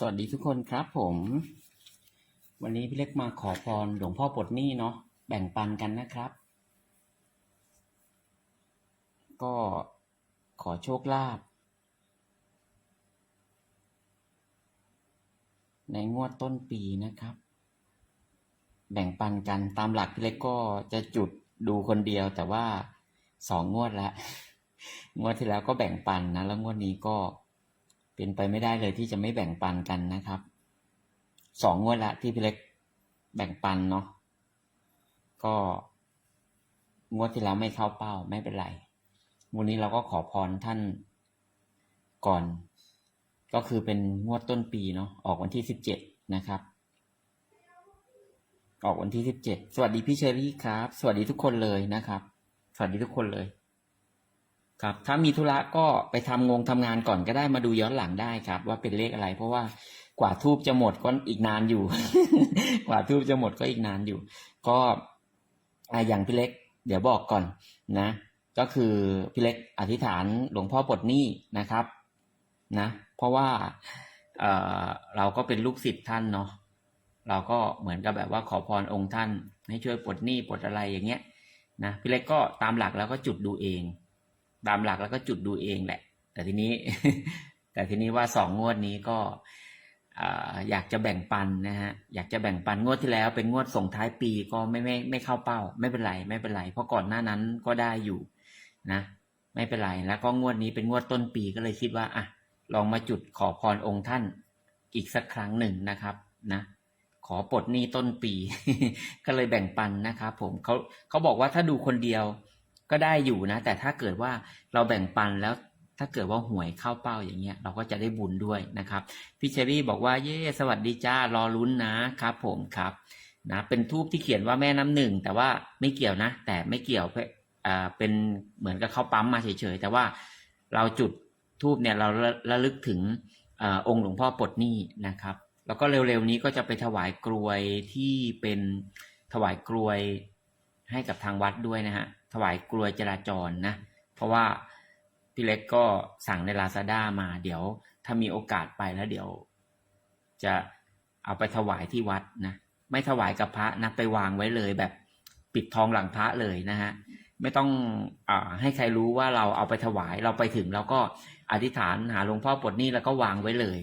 สวัสดีทุกคนครับผม วันนี้พี่เล็กมาขอพรหลวงพ่อปลดหนี้เนาะแบ่งปันกันนะครับ ก็ขอโชคลาภในงวดต้นปีนะครับ แบ่งปันกันตามหลักพี่เล็กก็จะจุดดูคนเดียว แต่ว่าสองงวดล้วงวดที่แล้วก็แบ่งปันนะ แล้วงวดนี้ก็ เป็นไปไม่ได้เลยที่จะไม่แบ่งปันกันนะครับสองงวดละที่พี่เล็กแบ่งปันเนาะก็งวดที่แล้วไม่เข้าเป้าไม่เป็นไรงวดนี้เราก็ขอพรท่านก่อน ก็คือเป็นงวดต้นปีเนาะออกวันที่สิบเจ็ดนะครับ ออกวันที่สิบเจ็ดสวัสดีพี่เชอรี่ครับ สวัสดีทุกคนเลยนะครับ สวัสดีทุกคนเลย ครับถ้ามีธุระก็ไปทำงงทำงานก่อนก็ได้มาดูย้อนหลังได้ครับ ว่าเป็นเลขอะไร เพราะว่ากว่าทูบจะหมดก็อีกนานอยู่ กว่าทูบจะหมดก็อีกนานอยู่ ก็อย่างพี่เล็ก เดี๋ยวบอกก่อนนะ ก็คือพี่เล็กอธิษฐานหลวงพ่อปลดหนี้นะครับนะ เพราะว่าเออเราก็เป็นลูกศิษย์ท่านเนาะเราก็เหมือนกับแบบว่าขอพรองค์ท่าน ให้ช่วยปลดหนี้ปลดอะไรอย่างเงี้ยนะพี่เล็กก็ตามหลักแล้วก็จุดดูเอง ตามหลักแล้วก็จุดดูเองแหละ แต่ทีนี้ แต่ทีนี้ว่าสองงวดนี้ก็อยากจะแบ่งปันนะฮะอยากจะแบ่งปันงวดที่แล้วเป็นงวดส่งท้ายปีก็ไม่ไม่ไม่เข้าเป้า ไม่เป็นไรไม่เป็นไร เพราะก่อนหน้านั้นก็ได้อยู่นะ ไม่เป็นไรแล้วก็งวดนี้เป็นงวดต้นปีก็เลยคิดว่าอะลองมาจุดขอพรองค์ท่านอีกสักครั้งหนึ่งนะครับนะขอปลดหนี้ต้นปี ก็เลยแบ่งปันนะครับผมเขาเขาบอกว่าถ้าดูคนเดียว ก็ได้อยู่นะ แต่ถ้าเกิดว่าเราแบ่งปันแล้วถ้าเกิดว่าหวยเข้าเป้าอย่างเงี้ยเราก็จะได้บุญด้วยนะครับพี่เชอรี่บอกว่าเย่สวัสดีจ้ารอลุ้นนะครับผมครับนะเป็นทูบที่เขียนว่าแม่น้ำหนึ่งแต่ว่าไม่เกี่ยวนะ แต่ไม่เกี่ยวเพอ่าเป็นเหมือนกับเข้าปั๊มมาเฉยๆแต่ว่าเราจุดทูบเนี่ยเราระะลึกถึงอองค์หลวงพ่อปลดหนี้นะครับ แล้วก็เร็วๆนี้ก็จะไปถวายกรวยที่เป็นถวายกรวย ให้กับทางวัดด้วยนะฮะ ถวายกรวยจราจรนะ เพราะว่าพี่เล็กก็สั่งในลาซาด้ามา เดี๋ยวถ้ามีโอกาสไปแล้วเดี๋ยว จะเอาไปถวายที่วัดนะ ไม่ถวายกับพระนะไปวางไว้เลยแบบปิดทองหลังพระเลยนะฮะ ไม่ต้องอให้ใครรู้ว่าเราเอาไปถวาย เราไปถึงเราก็อธิษฐานหาหลวงพ่อปลดหนี้แล้วก็วางไว้เลย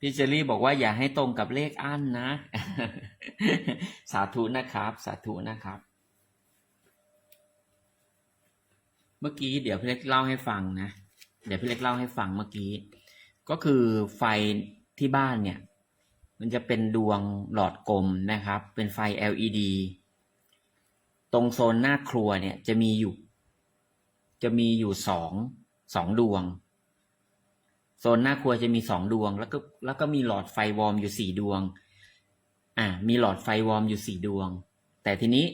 พี่เจอรี่บอกว่าอย่าให้ตรงกับเลขอั้นนะ สาธุนะครับ สาธุนะครับ เมื่อกี้เดี๋ยวพี่เล็กเล่าให้ฟังนะ เดี๋ยวพี่เล็กเล่าให้ฟังเมื่อกี้ ก็คือไฟที่บ้านเนี่ย มันจะเป็นดวงหลอดกลมนะครับ เป็นไฟ LED ตรงโซนหน้าครัวเนี่ยจะมีอยู่ จะมีอยู่สองสองดวง โซนหน้าครัวจะมีสองดวง แล้วก็แล้วก็มีหลอดไฟวอร์มอยู่สี่ดวง อ่า มีหลอดไฟวอร์มอยู่สี่ดวง แต่ทีนี้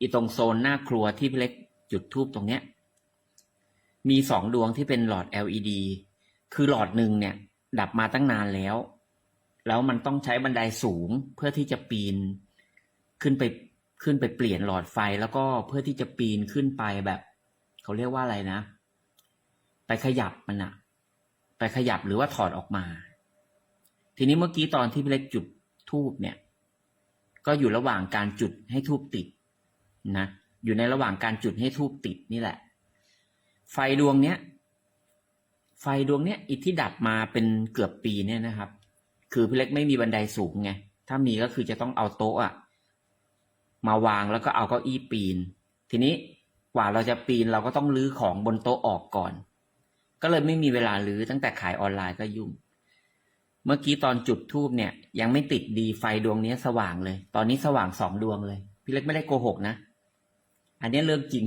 อีตรงโซนหน้าครัวที่พี่เล็กจุดทูบตรงเนี้ย มีสองดวงที่เป็นหลอด LED คือหลอดหนึ่งเนี่ย ดับมาตั้งนานแล้ว แล้วมันต้องใช้บันไดสูงเพื่อที่จะปีน ขึ้นไปขึ้นไปเปลี่ยนหลอดไฟแล้วก็เพื่อที่จะปีนขึ้นไปแบบ เขาเรียกว่าอะไรนะ ไปขยับมันอะ ขยับหรือว่าถอดออกมา ทีนี้เมื่อกี้ตอนที่พี่เล็กจุดทูบเนี่ย ก็อยู่ระหว่างการจุดให้ทูบติดนะอยู่ในระหว่างการจุดให้ทูบติดนี่แหละ ไฟดวงเนี้ย ไฟดวงเนี้ยอีกที่ดับมาเป็นเกือบปีเนี่ยนะครับ คือพี่เล็กไม่มีบันไดสูงไงถ้ามีก็คือจะต้องเอาโต๊ะอะมาวางแล้วก็เอาเก้าอี้ปีน ทีนี้กว่าเราจะปีนเราก็ต้องลื้อของบนโต๊ะออกก่อน ก็เลยไม่มีเวลาลื้อตั้งแต่ขายออนไลน์ก็ยุ่ง เมื่อกี้ตอนจุดทูบเนี่ย ยังไม่ติดดีไฟดวงนี้สว่างเลย ตอนนี้สว่างสองดวงเลย พี่เล็กไม่ได้โกหกนะ อันนี้เรื่องจริง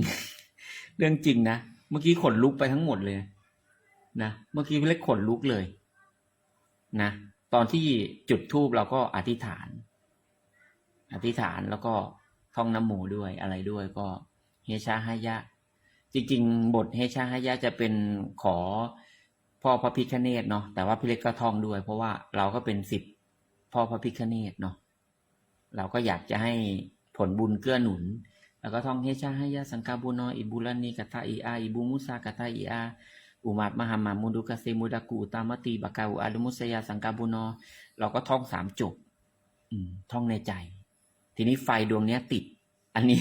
เรื่องจริงนะ เมื่อกี้ขนลุกไปทั้งหมดเลยนะ เมื่อกี้พี่เล็กขนลุกเลย นะ ตอนที่จุดทูบเราก็อธิษฐาน อธิษฐานแล้วก็ท่องน้ำโมด้วยอะไรด้วยก็เฮชาฮายะ จริงๆ บทเฮชาฮายะจะเป็นขอพ่อพระพิฆเนศเนาะแต่ว่าพี่เล็กก็ท่องด้วย เพราะว่าเราก็เป็นสิบพ่อพระพิฆเนศเนาะเราก็อยากจะให้ผลบุญเกื้อหนุน แล้วก็ท่องเฮชาให้ยาสังกาบุนอิบุลานีกตาอีอาอิบุมุสากตาอีอาอุมาตมหามามุดุกเซมุดากูอุตามติบากาอุอาลุมุสยาสังกาบุโนเราก็ท่องสามจบท่องในใจ ทีนี้ไฟดวงเนี้ยติด อันนี้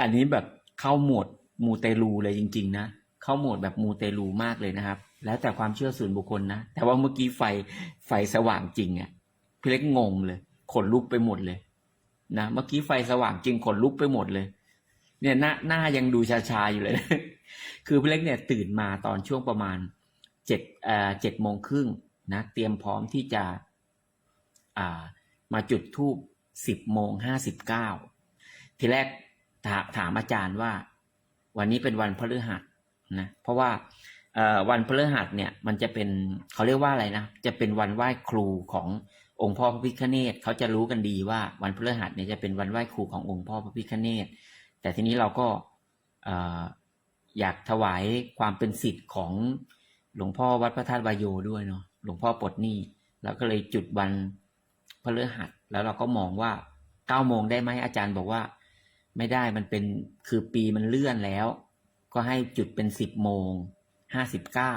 อันนี้แบบเข้าหมด มูเตลูเลยจริง ๆ นะ เข้าโหมดแบบมูเตลูมากเลยนะครับ แล้วแต่ความเชื่อส่วนบุคคลนะ แต่ว่าเมื่อกี้ไฟไฟสว่างจริงอะ่ะพี่เล็กงงเลยขนลุกไปหมดเลยนะเมื่อกี้ไฟสว่างจริงขนลุกไปหมดเลย เนี่ยหน้าหน้ายังดูชาๆอยู่เลยคือพี่เล็กเนี่ยตื่นมาตอนช่วงประมาณเจ็ดเอ่อเจ็ดโมงครึ่งนะเตรียมพร้อมที่จะอ่ามาจุดทูบสิบโมงห้าสิบเก้าทีแรกถาถามอาจารย์ว่า วันนี้เป็นวันพฤหัสนะ เพราะว่าวันพฤหัสเนี่ยมันจะเป็นเขาเรียกว่าอะไรนะ จะเป็นวันไหว้ครูขององค์พ่อพระพิฆเนศเขาจะรู้กันดีว่าวันพฤหัสเนี่ยจะเป็นวันไหว้ครูขององค์พ่อพระพิฆเนศแต่ทีนี้เราก็ออยากถวายความเป็นสิทธิ์ของหลวงพ่อวัดพระธาตุวายโยด้วยเนาะหลวงพ่อปลดหนี้แล้วก็เลยจุดวันพฤหัสแล้วเราก็มองว่าเก้าโมงได้ไหมอาจารย์บอกว่า ไม่ได้มันเป็นคือปีมันเลื่อนแล้ว ก็ให้จุดเป็นสิบโมงห้าสิบเก้า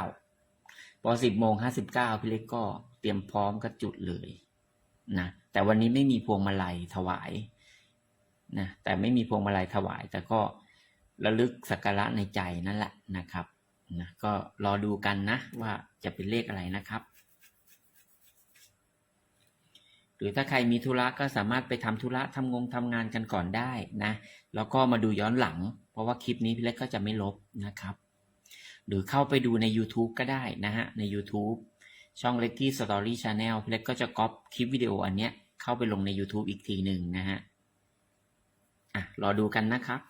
พอสิบโมงห้าสิบเก้าพี่เล็กก็เตรียมพร้อมก็จุดเลยนะแต่วันนี้ไม่มีพวงมาลัยถวายนะแต่ไม่มีพวงมาลัยถวาย แต่ก็ระลึกสักการะในใจนั่นแหละนะครับนะก็รอดูกันนะว่าจะเป็นเลขอะไรนะครับ หรือถ้าใครมีธุระก็สามารถไปทำธุระทำงงทำงานกันก่อนได้นะ แล้วก็มาดูย้อนหลัง เพราะว่าคลิปนี้พี่เล็กก็จะไม่ลบนะครับ หรือเข้าไปดูใน YouTube ก็ได้นะฮะ ใน YouTube ช่อง l e c k y Story Channel พี่เล็กก็จะก๊อปคลิปวิดีโออันเนี้ยเข้าไปลงใน YouTube อีกทีหนึ่งนะฮะ อะ รอดูกันนะครับ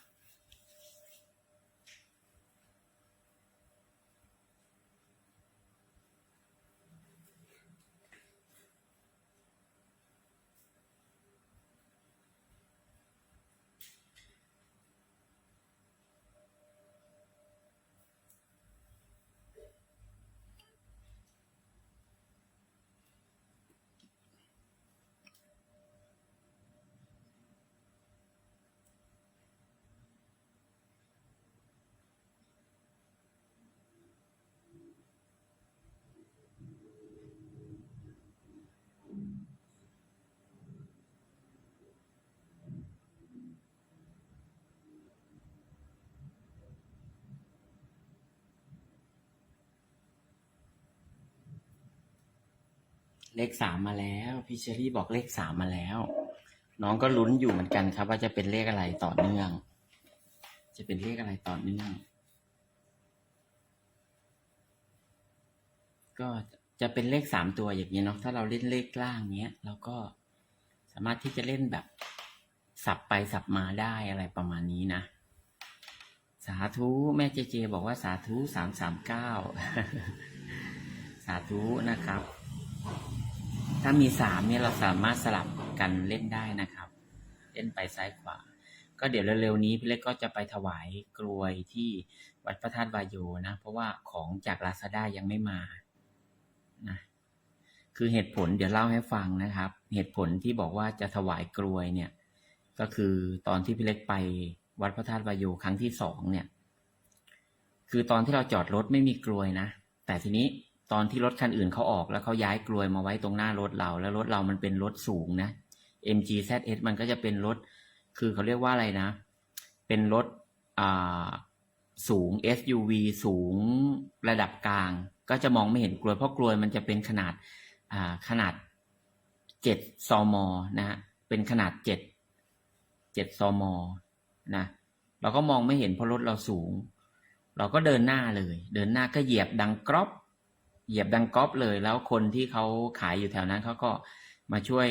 เลขสามมาแล้วพี่เชอรี่บอกเลขสามมาแล้ว น้องก็ลุ้นอยู่เหมือนกันครับ ว่าจะเป็นเลขอะไรต่อเนื่อง จะเป็นเลขอะไรต่อเนื่อง ก็จะเป็นเลขสามตัวอย่างนี้เนาะถ้าเราเล่นเลขล่างเนี้ยเราก็สามารถที่จะเล่นแบบสับไปสับมาได้อะไรประมาณนี้นะ สาธุแม่เจเจบอกว่าสาธุสามสามเก้าสาธุนะครับ ถ้ามีสามเนี่ยเราสามารถสลับกันเล่นได้นะครับ เล่นไปซ้ายขวา ก็เดี๋ยวเร็วๆนี้พี่เล็กก็จะไปถวายกลวยที่วัดพระธาตุวายโยนะ เพราะว่าของจากลาซาด้ายังไม่มานะคือเหตุผลเดี๋ยวเล่าให้ฟังนะครับ เหตุผลที่บอกว่าจะถวายกลวยเนี่ย ก็คือตอนที่พี่เล็กไปวัดพระธาตุวายโยครั้งที่สองเนี่ย คือตอนที่เราจอดรถไม่มีกลวยนะ แต่ทีนี้ ตอนที่รถคันอื่นเขาออกแล้วเขาย้ายกลวยมาไว้ตรงหน้ารถเรา แล้วรถเรามันเป็นรถสูงนะ MG ZS มันก็จะเป็นรถ คือเขาเรียกว่าอะไรนะ เป็นรถอ่าสูง SUV สูงระดับกลาง ก็จะมองไม่เห็นกลวยเพราะกลวยมันจะเป็นขนาดอ่าขนาดเจ็ดซมนะฮะเป็นขนาดเจ็ดเจ็ดซมนะเราก็มองไม่เห็นเพราะรถเราสูง เราก็เดินหน้าเลย เดินหน้าก็เหยียบดังกรอบ เหยียบดังก๊อปเลย แล้วคนที่เขาขายอยู่แถวนั้นเขาก็มาช่วย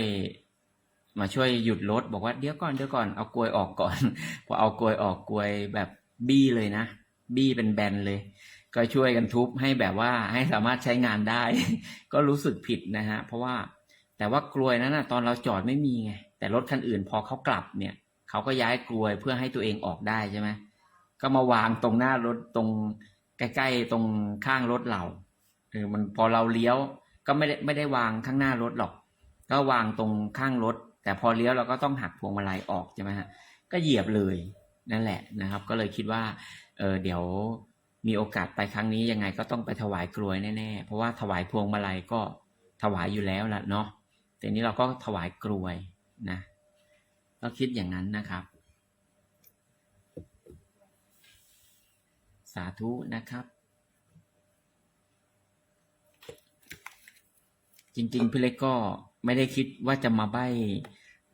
มาช่วยหยุดรถบอกว่าเดี๋ยวก่อนเดี๋ยวก่อนเอากลวยออกก่อน พอเอากลวยออกกลวยแบบบี้เลยนะ บี้เป็นแบนเลย ก็ช่วยกันทุบให้แบบว่าให้สามารถใช้งานได้ ก็รู้สึกผิดนะฮะ เพราะว่าแต่ว่ากลวยนั้นนะตอนเราจอดไม่มีไงแต่รถคันอื่นพอเขากลับเนี่ยเขาก็ย้ายกลวยเพื่อให้ตัวเองออกได้ใช่ไหมก็มาวางตรงหน้ารถตรงใกล้ๆตรงข้างรถเรา เออมันพอเราเลี้ยวก็ไม่ได้ไม่ได้วางข้างหน้ารถหรอก ก็วางตรงข้างรถ แต่พอเลี้ยวเราก็ต้องหักพวงมาลัยออกใช่ไหมฮะก็เหยียบเลยนั่นแหละนะครับ ก็เลยคิดว่าเออเดี๋ยวมีโอกาสไปครั้งนี้ยังไงก็ต้องไปถวายกลวยแน่ๆ เพราะว่าถวายพวงมาลัยก็ถวายอยู่แล้วล่ะเนาะแต่นี้เราก็ถวายกลวยนะก็คิดอย่างนั้นนะครับ สาธุนะครับ จริง ๆ พี่เล็กก็ไม่ได้คิดว่าจะมาใบ้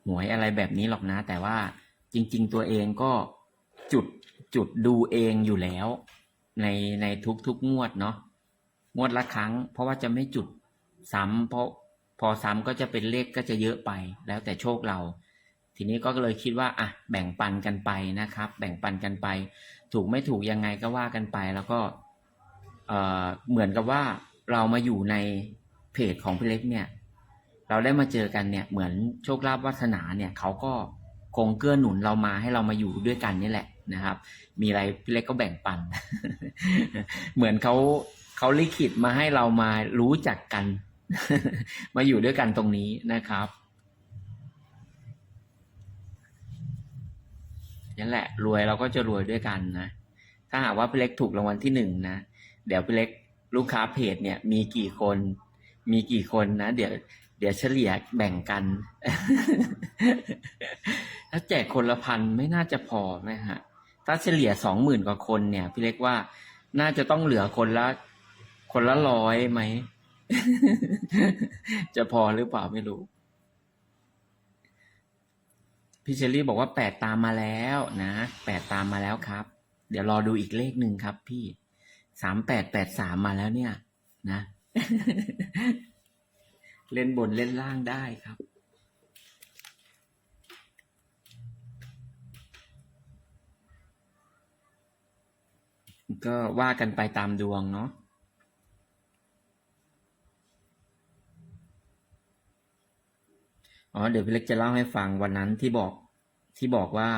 หวยอะไรแบบนี้หรอกนะ แต่ว่าจริง ๆ ตัวเองก็จุดจุดดูเองอยู่แล้ว ในในทุกๆงวดเนาะงวดละครั้ง เพราะว่าจะไม่จุดซ้ำเพราะพอซ้ำก็จะเป็นเลขก็จะเยอะไป แล้วแต่โชคเรา ทีนี้ก็เลยคิดว่าอะแบ่งปันกันไปนะครับ แบ่งปันกันไป ถูกไม่ถูกยังไงก็ว่ากันไป แล้วก็เอ่อเหมือนกับว่าเรามาอยู่ใน เพจของพี่เล็กเนี่ย เราได้มาเจอกันเนี่ย เหมือนโชคลาภวาสนาเนี่ยเขาก็คงเกื้อหนุนเรามาให้เรามาอยู่ด้วยกันนี่แหละนะครับ มีอะไรพี่เล็กก็แบ่งปัน เหมือนเขาเขาลิขิตมาให้เรามารู้จักกัน มาอยู่ด้วยกันตรงนี้นะครับนั่นแหละ รวยเราก็จะรวยด้วยกันนะ ถ้าหากว่าพี่เล็กถูกรางวัลที่หนึ่งนะ เดี๋ยวพี่เล็กลูกค้าเพจเนี่ยมีกี่คน มีกี่คนนะ เดี๋ยว เดี๋ยวเฉลี่ยแบ่งกัน ถ้าแจกคนละพันไม่น่าจะพอนะฮะ ถ้าเฉลี่ยสองหมื่นกว่าคนเนี่ย พี่เล็กว่าน่าจะต้องเหลือคนละ คนละร้อยไหม จะพอหรือเปล่าไม่รู้ พี่เชอรี่บอกว่าแปดตามมาแล้วนะแปดตามมาแล้วครับ เดี๋ยวรอดูอีกเลขหนึ่งครับ พี่สามแปดแปดสามมาแล้วเนี่ย นะ เล่นบนเล่นล่างได้ครับ ก็ว่ากันไปตามดวงเนาะอ๋อเดี๋ยวพี่เล็กจะเล่าให้ฟังวันนั้นที่บอกที่บอกว่า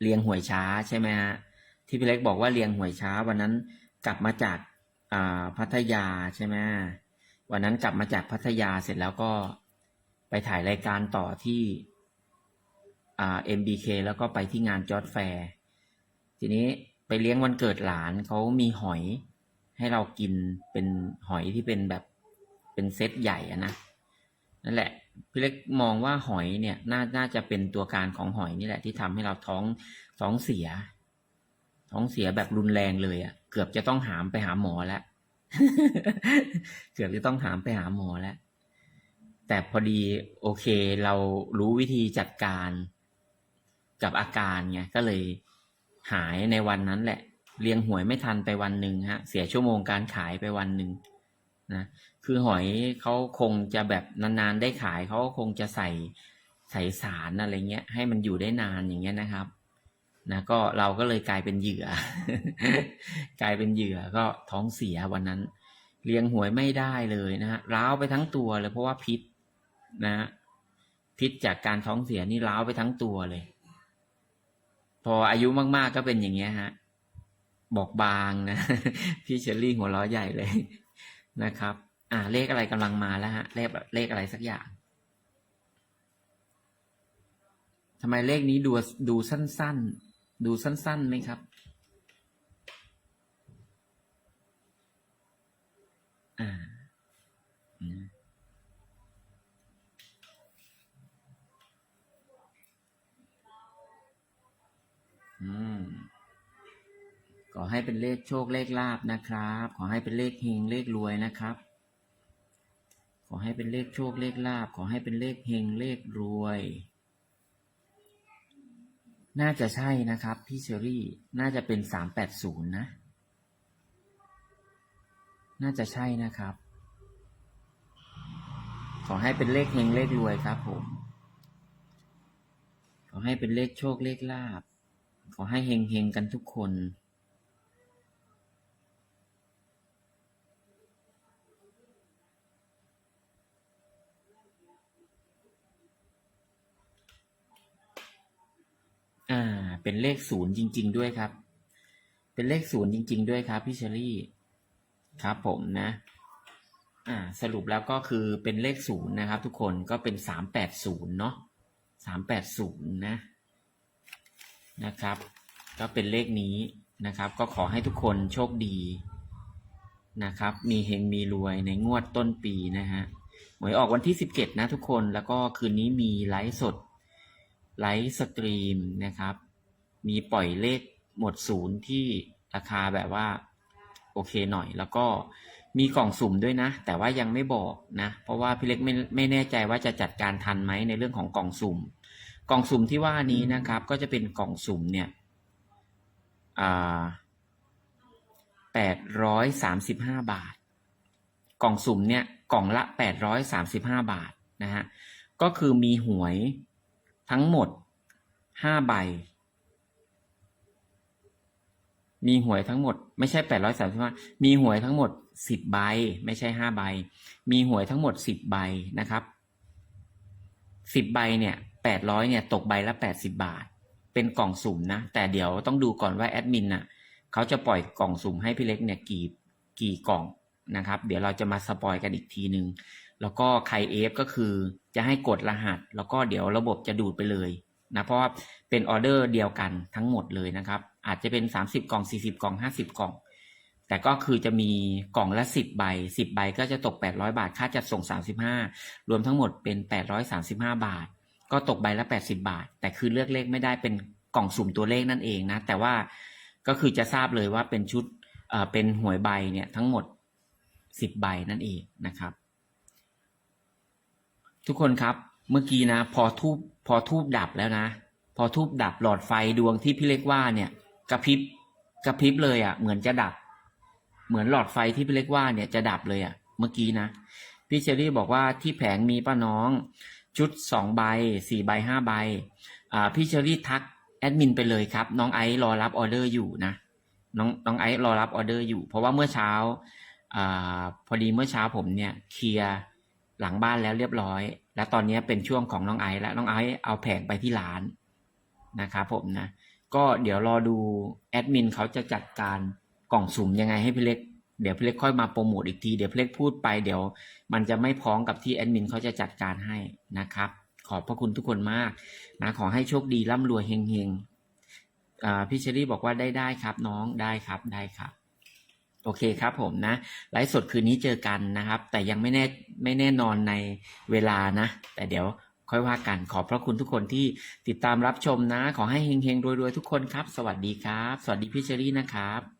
เรียงหวยช้าใช่ไหมฮะที่พี่เล็กบอกว่าเรียงหวยช้าวันนั้นกลับมาจาก พัทยาใช่ไหมวันนั้นกลับมาจากพัทยาเสร็จแล้วก็ไปถ่ายรายการต่อที่อ่า MBK แล้วก็ไปที่งานจอร์ดแฟร์ทีนี้ไปเลี้ยงวันเกิดหลานเขามีหอยให้เรากินเป็นหอยที่เป็นแบบเป็นเซตใหญ่อะนะนั่นแหละพี่เล็กมองว่าหอยเนี่ยน่าน่าจะเป็นตัวการของหอยนี่แหละที่ทำให้เราท้องท้องเสีย ท้องเสียแบบรุนแรงเลยอะ เกือบจะต้องหามไปหาหมอแล้วเกือบจะต้องหามไปหาหมอแล้ว แต่พอดีโอเค เรารู้วิธีจัดการกับอาการไงก็เลยหายในวันนั้นแหละ เลี้ยงหวยไม่ทันไปวันหนึ่งฮะ เสียชั่วโมงการขายไปวันหนึ่งนะคือหอยเขาคงจะแบบนานๆได้ขายเขาคงจะใส่ใส่สารอะไรเงี้ย ให้มันอยู่ได้นานอย่างเงี้ยนะครับ นะก็เราก็เลยกลายเป็นเหยื่อ กลายเป็นเหยื่อก็ท้องเสียวันนั้น เลี้ยงหวยไม่ได้เลยนะฮะร้าวไปทั้งตัวเลย เพราะว่าพิษนะฮะพิษจากการท้องเสียนี่ร้าวไปทั้งตัวเลย พออายุมากๆก็เป็นอย่างเงี้ยฮะบอกบางนะ พี่เชอรี่หัวเราะใหญ่เลยนะครับ อ่าเลขอะไรกำลังมาแล้วฮะเลขเลขอะไรสักอย่างทำไมเลขนี้ดูดูสั้น ๆ ดูสั้นๆไหมครับ อ่าอืมขอให้เป็นเลขโชคเลขลาบนะครับ ขอให้เป็นเลขเฮงเลขรวยนะครับ ขอให้เป็นเลขโชคเลขลาบ ขอให้เป็นเลขเฮงเลขรวย น่าจะใช่นะครับ พี่เชอรี่ น่าจะเป็นสามแปดศูนย์นะ น่าจะใช่นะครับ ขอให้เป็นเลขเฮงเลขรวยครับผม ขอให้เป็นเลขโชคเลขลาบ ขอให้เฮงเฮงกันทุกคน อ่า เป็นเลขศูนย์จริง ๆ ด้วยครับ เป็นเลขศูนย์จริง ๆ ด้วยครับพี่เชอรี่ ครับผมนะ อ่า สรุปแล้วก็คือเป็นเลขศูนย์นะครับ ทุกคนก็เป็นสามแปดศูนย์เนาะสามแปดศูนย์นะ นะครับ ก็เป็นเลขนี้นะครับ ก็ขอให้ทุกคนโชคดีนะครับ มีเฮงมีรวยในงวดต้นปีนะฮะหวยออกวันที่ 17 นะทุกคนแล้วก็คืนนี้มีไลฟ์สด ไลฟ์สตรีมนะครับ มีปล่อยเลขหมดศูนย์ที่ราคาแบบว่าโอเคหน่อย แล้วก็มีกล่องสุ่มด้วยนะ แต่ว่ายังไม่บอกนะ เพราะว่าพี่เล็กไม่ไม่แน่ใจว่าจะจัดการทันไหมในเรื่องของกล่องสุ่ม กล่องสุ่มที่ว่านี้นะครับ ก็จะเป็นกล่องสุ่มเนี่ยแปดร้อยสามสิบห้าบาท กล่องสุ่มเนี่ยกล่องละแปดร้อยสามสิบห้าบาทนะฮะ ก็คือมีหวยทั้งหมดห้าใบ มีหวยทั้งหมด ไม่ใช่แปดร้อยสามสิบห้ามีหวยทั้งหมดสิบใบ ไม่ใช่ห้าใบ มีหวยทั้งหมดสิบใบนะครับสิบใบเนี่ยแปดร้อยเนี่ยตกใบละแปดสิบาท เป็นกล่องสุ่มนะ แต่เดี๋ยวต้องดูก่อนว่าแอดมินน่ะเขาจะปล่อยกล่องสุ่มให้พี่เล็กเนี่ยกี่กี่กล่องนะครับ เดี๋ยวเราจะมาสปอยกันอีกทีหนึ่งแล้วก็ใครเอฟก็คือจะให้กดรหัส แล้วก็เดี๋ยวระบบจะดูดไปเลยนะเพราะว่าเป็นออเดอร์เดียวกันทั้งหมดเลยนะครับ อาจจะเป็น 30 กล่อง 40 กล่อง 50 กล่อง แต่ก็คือจะมีกล่องละ 10 ใบ 10 ใบก็จะตก 800 บาท ค่าจัดส่ง 35 รวมทั้งหมดเป็น 835 บาท ก็ตกใบละ 80 บาท แต่คือเลือกเลขไม่ได้เป็นกล่องสุ่มตัวเลขนั่นเองนะ แต่ว่าก็คือจะทราบเลยว่าเป็นชุดเป็นหวยใบเนี่ยทั้งหมด 10 ใบนั่นเองนะครับ ทุกคนครับเมื่อกี้นะ พอทูบพอทูบดับแล้วนะ พอทูบดับหลอดไฟดวงที่พี่เล็กว่าเนี่ย กระพริบกระพริบเลยอะ่ะ เหมือนจะดับ เหมือนหลอดไฟที่พี่เล็กว่าเนี่ยจะดับเลยอะ่ะ เมื่อกี้นะพี่เชอรี่บอกว่าที่แผงมีป้าน้อง ชุดสองใบสี่ใบห้าใบอ่าพี่เชอรี่ทักแอดมินไปเลยครับ น้องไอซ์รอรับออเดอร์อยู่นะน้องน้องไอซ์รอรับออเดอร์อยู่ เพราะว่าเมื่อเช้าอ่าพอดีเมื่อเช้าผมเนี่ยเคลียร์หลังบ้านแล้วเรียบร้อย แล้วตอนนี้เป็นช่วงของน้องไอซ์แล้วน้องไอซ์เอาแผงไปที่ร้านนะครับผมนะ ก็เดี๋ยวรอดูแอดมินเขาจะจัดการกล่องสุ่มยังไงให้พี่เล็ก เดี๋ยวพี่เล็กค่อยมาโปรโมทอีกที เดี๋ยวพี่เล็กพูดไปเดี๋ยว มันจะไม่พ้องกับที่แอดมินเขาจะจัดการให้นะครับ ขอบพระคุณทุกคนมากนะขอให้โชคดีร่ำรวยเฮงๆอ่าพี่เชอรี่บอกว่าได้ได้ครับ น้องได้ครับได้ครับโอเคครับผมนะไลฟ์สดคืนนี้เจอกันนะครับ แต่ยังไม่แน่ไม่แน่นอนในเวลานะ แต่เดี๋ยว ค่อยว่ากันขอบพระคุณทุกคนที่ติดตามรับชมนะ ขอให้เฮงๆรวยๆทุกคนครับ สวัสดีครับ สวัสดีพี่เชอรี่นะครับ